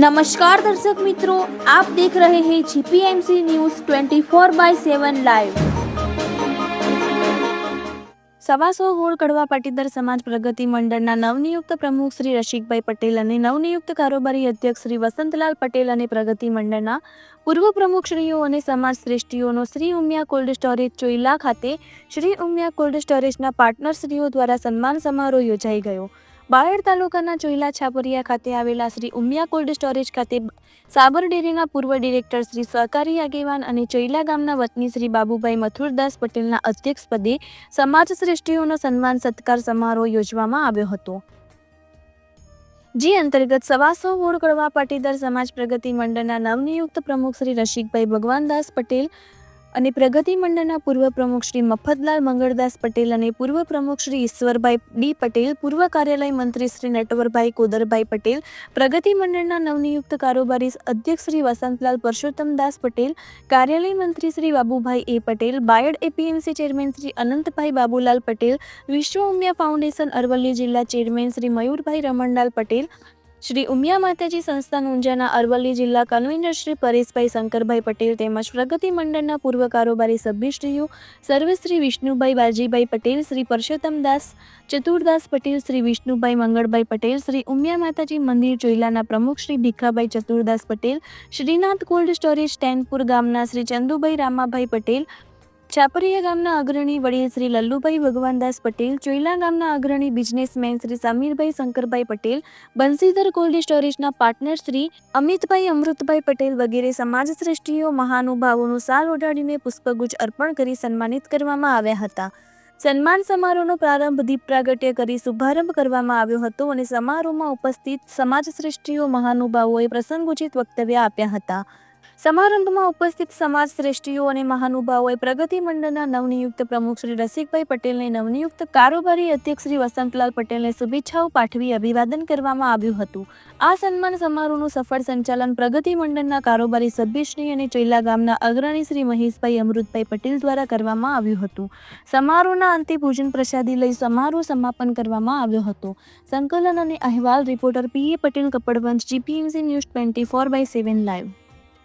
નમસ્કાર દર્શક મિત્રો આપ દેખ રહે હૈ જીપીએમસી ન્યૂઝ 24 બાય 7 લાઈવ સવાસો ગોળ કડવા પાટીદાર સમાજ પ્રગતિ મંડળના નવનિયુક્ત પ્રમુખ શ્રી રસિકભાઈ પટેલ અને નવનિયુક્ત કારોબારી અધ્યક્ષ શ્રી વસંતલાલ પટેલ અને પ્રગતિ મંડળના પૂર્વ પ્રમુખશ્રીઓ અને સમાજ શ્રેષ્ઠીઓનો શ્રી ઉમિયા કોલ્ડ સ્ટોરેજ ચોઇલા ખાતે શ્રી ઉમિયા કોલ્ડ સ્ટોરેજના પાર્ટનરશ્રીઓ દ્વારા સન્માન સમારોહ યોજાઈ ગયો. બાયડ તાલુકાના ચોઈલા છાપરિયા ખાતે આવેલા શ્રી ઉમિયા કોલ્ડ સ્ટોરેજ ખાતે સાબર ડેરીના પૂર્વ ડિરેક્ટર શ્રી સહકારી આગેવાન અને ચોઈલા ગામના વતની શ્રી બાબુભાઈ મથુરદાસ પટેલના અધ્યક્ષપદે સમાજ શ્રેષ્ઠીઓનો સન્માન સત્કાર સમારોહ યોજવામાં આવ્યો હતો. જે અંતર્ગત સવાસો વોર્ડ કડવા પાટીદાર સમાજ પ્રગતિ મંડળના નવનિયુક્ત પ્રમુખ શ્રી રસિકભાઈ ભગવાનદાસ પટેલ અને પ્રગતિ મંડળના પૂર્વ પ્રમુખ શ્રી મફતલાલ મંગળદાસ પટેલ અને પૂર્વ પ્રમુખ શ્રી ઈશ્વરભાઈ ડી પટેલ, પૂર્વ કાર્યાલય મંત્રી શ્રી નટવરભાઈ કોદરભાઈ પટેલ, પ્રગતિ મંડળના નવનિયુક્ત કારોબારી અધ્યક્ષ શ્રી વસંતલાલ પરસોત્તમદાસ પટેલ, કાર્યાલય મંત્રી Shri Babubhai A Patel, Bayad APMC chairman Shri Anantbhai Babulal Patel, Vishwa Umiya foundation Aravalli જિલ્લા ચેરમેન શ્રી મયુરભાઈ રમણલાલ પટેલ શ્રી ઉમિયા માતાજી સંસ્થાન ઊંઝાના અરવલ્લી જિલ્લા કન્વીનર શ્રી પરેશભાઈ શંકરભાઈ પટેલ તેમજ પ્રગતિ મંડળના પૂર્વ કારોબારી સભ્યશ્રીઓ, સર્વશ્રી વિષ્ણુભાઈ બાજીભાઈ પટેલ, શ્રી પરસોત્તમદાસ ચતુરદાસ પટેલ, શ્રી વિષ્ણુભાઈ મંગળભાઈ પટેલ, શ્રી ઉમિયા માતાજી મંદિર ચોઈલાના પ્રમુખ શ્રી ભીખાભાઈ ચતુરદાસ પટેલ, શ્રીનાથ કોલ્ડ સ્ટોરેજ ટેનપુર ગામના શ્રી ચંદુભાઈ રામાભાઈ પટેલ છાપરિયા ગામના અગ્રણી વડીલ શ્રી લલ્લુભાઈ ભગવાનદાસ પટેલ, ચોઈલા ગામના અગ્રણી બિઝનેસમેન શ્રી સમીરભાઈ શંકરભાઈ પટેલ, બંસીધર કોલ્ડ સ્ટોરેજના પાર્ટનર શ્રી અમિતભાઈ અમૃતભાઈ પટેલ વગેરે સમાજ શ્રેષ્ઠીઓ મહાનુભાવોનું સાલ ઓઢાડીને પુષ્પગુચ્છ અર્પણ કરી સન્માનિત કરવામાં આવ્યા હતા. સન્માન સમારોહનો પ્રારંભ દીપ પ્રાગટ્ય કરી શુભારંભ કરવામાં આવ્યો હતો અને સમારોહમાં ઉપસ્થિત સમાજ શ્રેષ્ઠીઓ મહાનુભાવોએ પ્રસંગોચિત વક્તવ્ય આપ્યા હતા. સમારંભમાં ઉપસ્થિત સમાજ શ્રેષ્ઠીઓ અને મહાનુભાવોએ પ્રગતિ મંડળના નવનિયુક્ત પ્રમુખ શ્રી રસિકભાઈ પટેલને નવનિયુક્ત કારોબારી અધ્યક્ષ શ્રી વસંતલાલ પટેલને શુભેચ્છાઓ પાઠવી અભિવાદન કરવામાં આવ્યું હતું. આ સન્માન સમારોહનું સફળ સંચાલન પ્રગતિ મંડળના કારોબારી સભ્યશ્રી અને ચોઈલા ગામના અગ્રણી શ્રી મહેશભાઈ અમૃતભાઈ પટેલ દ્વારા કરવામાં આવ્યું હતું. સમારોહના અંતે ભોજન પ્રસાદી લઈ સમારોહ સમાપન કરવામાં આવ્યો હતો. સંકલન અને અહેવાલ reporter P A Patel Kapadvanj, GPMC news twenty four by seven live.